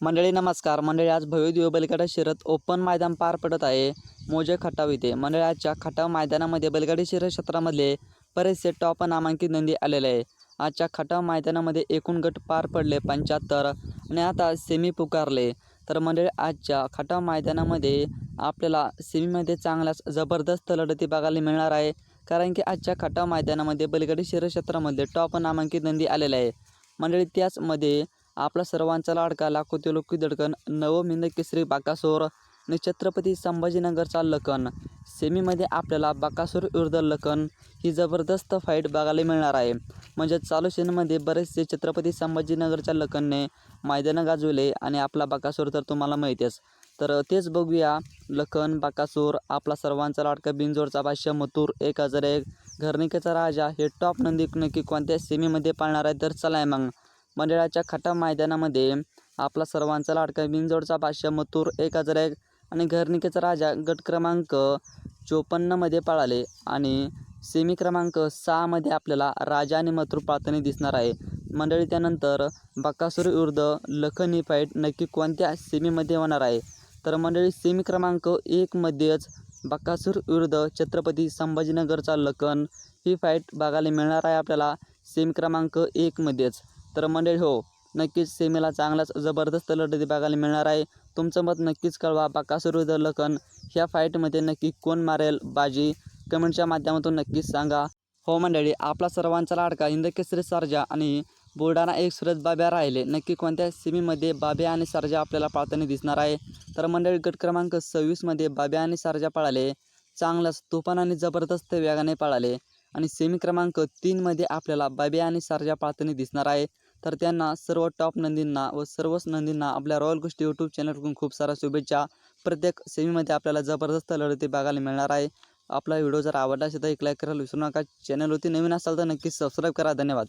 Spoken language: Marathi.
मंडळी नमस्कार. मंडळी आज भव्य बैलगाडा शर्यत ओपन मैदान पार पडत आहे. मोजे खटाव इथे. मंडळी आजच्या खटाव मैदानामध्ये बैलगाडी शर्यत क्षेत्रामधले बरेचसे टॉप नामांकित नंदी आलेले आहे आजच्या खटाव मैदानामध्ये एकूण गट पार पडले पंच्याहत्तर आणि आता सेमी पुकारले. तर मंडळी आजच्या खटाव मैदानामध्ये आपल्याला सेमीमध्ये चांगल्याच जबरदस्त लढती बघायला मिळणार आहे. कारण की आजच्या खटाव मैदानामध्ये बैलगाडी शर्यत क्षेत्रामध्ये टॉप नामांकित नंदी आलेले आहे मंडळी त्याचमध्ये आपला सर्वांचा लाडका लाखोती लोकी दडकन नवमिंद केसरी बाकासूर आणि छत्रपती संभाजीनगरचा लखन. सेमीमध्ये आपल्याला बाकासूर विरुद्ध लखन. ही जबरदस्त फाईट बघायला मिळणार आहे. म्हणजे चालू सीनमध्ये बरेचसे छत्रपती संभाजीनगरच्या लखनने मैदानं गाजवले आणि आपला बाकासूर तर तुम्हाला माहितीच. तर तेच बघूया. लखन बाकासूर आपला सर्वांचा लाडका बिनजोडचा भाष्य मथुर एक हजार एक घरनिकेचा राजा हे टॉप नंदी नक्की कोणत्या सेमीमध्ये पाळणार आहे? तर चला आहे मग. मंडळाच्या खटा मैदानामध्ये आपला सर्वांचा लाडका बिनजोडचा बादशाह मथुर एक हजार एक आणि घरनिकेचा राजा गट क्रमांक चोपन्नमध्ये पळाले आणि सेमी क्रमांक सहामध्ये आपल्याला राजा आणि मथुर पाळताना दिसणार आहे. मंडळी त्यानंतर बक्कासूर विरुद्ध लखन ही फाईट नक्की कोणत्या सेमीमध्ये होणार आहे? तर मंडळी सेमी क्रमांक एकमध्येच बकासूर विरुद्ध छत्रपती संभाजीनगरचा लखन ही फाईट बघायला मिळणार आहे आपल्याला सेमी क्रमांक एकमध्येच तर मंडळी हो नक्कीच सेमीला चांगलाच जबरदस्त लढत बघायला मिळणार आहे. तुमचं मत नक्कीच कळवा. बाका विरुद्ध लखन. ह्या फाईटमध्ये नक्की कोण मारेल बाजी? कमेंटच्या माध्यमातून नक्कीच सांगा. हो मंडळी आपला सर्वांचा लाडका हिंदकेसरी सरजा आणि बुलढाणा एक सुरत बाब्या राहिले. नक्की कोणत्या सेमीमध्ये बाब्या आणि सरजा आपल्याला पाळताना दिसणार आहे? तर मंडळी गट क्रमांक सव्वीसमध्ये बाब्या आणि सरजा पळाले. चांगलाच तुफान आणि जबरदस्त वेगाने पळाले. आणि सेमी क्रमांक तीनमध्ये आपल्याला बाब्या आणि सरजा पाळताना दिसणार आहे. तर त्यांना सर्व टॉप नंदींना व सर्वच नंदींना आपल्या रॉयल गोष्टी यूट्यूब चॅनलकडून खूप साऱ्या शुभेच्छा. प्रत्येक सेमीमध्ये आपल्याला जबरदस्त लढती बघायला मिळणार आहे. आपला व्हिडिओ जर आवडला असेल तर एक लाईक करायला विसरू नका. चॅनलवरती नवीन असाल तर नक्कीच सबस्क्राईब करा. धन्यवाद.